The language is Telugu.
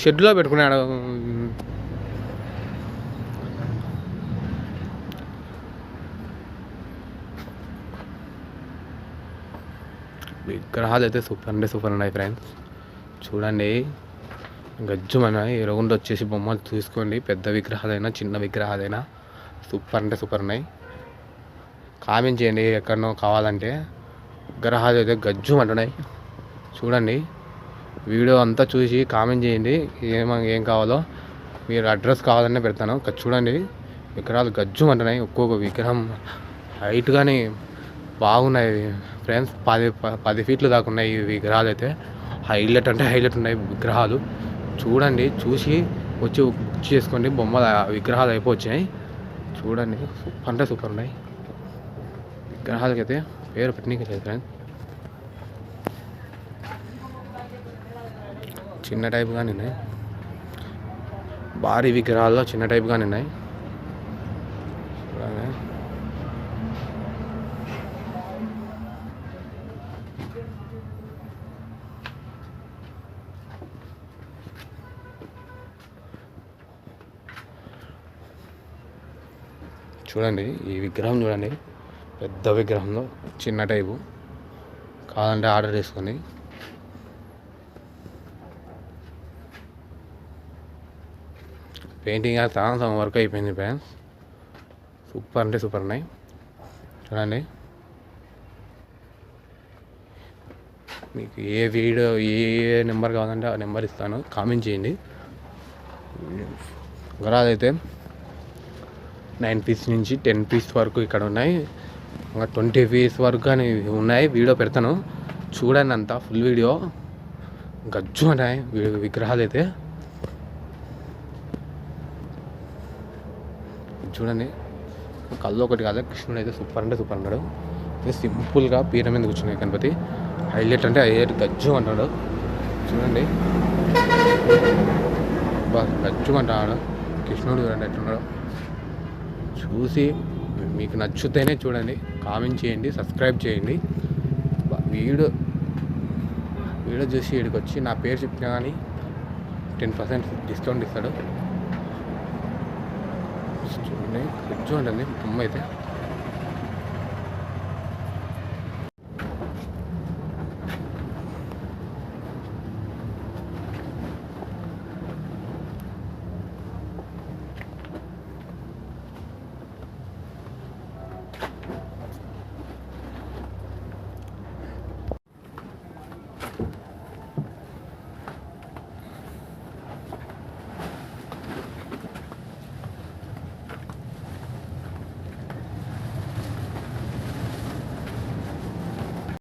షెడ్లో పెట్టుకున్నాడు. విగ్రహాలు అయితే సూపర్ అంటే సూపర్ ఉన్నాయి ఫ్రెండ్స్. చూడండి. గజ్జుమన ఎరుగుండి వచ్చేసి బొమ్మలు చూసుకోండి పెద్ద విగ్రహాలైనా చిన్న విగ్రహాలైనా సూపర్ అంటే సూపర్ ఉన్నాయి. కామెంట్ చేయండి ఎక్కడనో కావాలంటే. విగ్రహాలు అయితే గజ్జుమంటున్నాయి చూడండి. వీడియో అంతా చూసి కామెంట్ చేయండి. ఏమ ఏం కావాలో. మీరు అడ్రస్ కావాలనే పెడతాను. ఇక్కడ చూడండి. విగ్రహాలు గజ్జు అంటున్నాయి ఒక్కొక్క విగ్రహం హైట్ కానీ బాగున్నాయి. ఫ్రెండ్స్ పది పది ఫీట్లు దాకా ఉన్నాయి ఈ విగ్రహాలు అయితే. హైలైట్ అంటే హైలైట్ ఉన్నాయి విగ్రహాలు. చూడండి. చూసి వచ్చి బుక్ చేసుకోండి. బొమ్మలు విగ్రహాలు అయిపోవచ్చాయి చూడండి. సూపర్ అంటే సూపర్ ఉన్నాయి. విగ్రహాలకైతే పేరు పెట్టనీకి లేదు ఫ్రెండ్స్. చిన్న టైప్గానే కానీ ఉన్నాయి. భారీ విగ్రహాల్లో చిన్న టైప్గానే కానీ ఉన్నాయి. చూడండి. చూడండి ఈ విగ్రహం చూడండి. పెద్ద విగ్రహంలో చిన్న టైపు కావాలంటే ఆర్డర్ చేసుకోండి పెయింటింగ్ అది చాలా సగం వర్క్ అయిపోయింది ఫ్యాన్స్ సూపర్ అంటే సూపర్ ఉన్నాయి. చూడండి. మీకు ఏ వీడియో ఏ నెంబర్ కావాలంటే ఆ నెంబర్ ఇస్తాను. కామెంట్ చేయండి. గరాజ్ అయితే నైన్ పీస్ నుంచి టెన్ పీస్ వరకు ఇక్కడ ఉన్నాయి. ఇంకా ట్వంటీ పీస్ వరకు అని ఉన్నాయి. వీడియో పెడతాను. చూడండి అంతా ఫుల్ వీడియో. గజ్జు ఉన్నాయి విగ్రహాలు అయితే. చూడండి. కళ్ళు ఒకటి కాదు కృష్ణుడు అయితే సూపర్ అంటే సూపర్ అన్నాడు. సింపుల్గా పీర మీద కూర్చున్నాయి గణపతి. హైలైట్ అంటే హైలైట్ గజ్జు అంటాడు చూడండి. బా గజ్జు అంటాడు కృష్ణుడు చూడండి ఎట్లున్నాడు. చూసి మీకు నచ్చితేనే చూడండి. కామెంట్ చేయండి సబ్స్క్రైబ్ చేయండి. వీడు వీడియో వీడియో చూసి వీడికి వచ్చి నా పేరు చెప్పినా కానీ టెన్ పర్సెంట్ డిస్కౌంట్ ఇస్తాడు. చూడండి కూర్చోండి బొమ్మ అయితే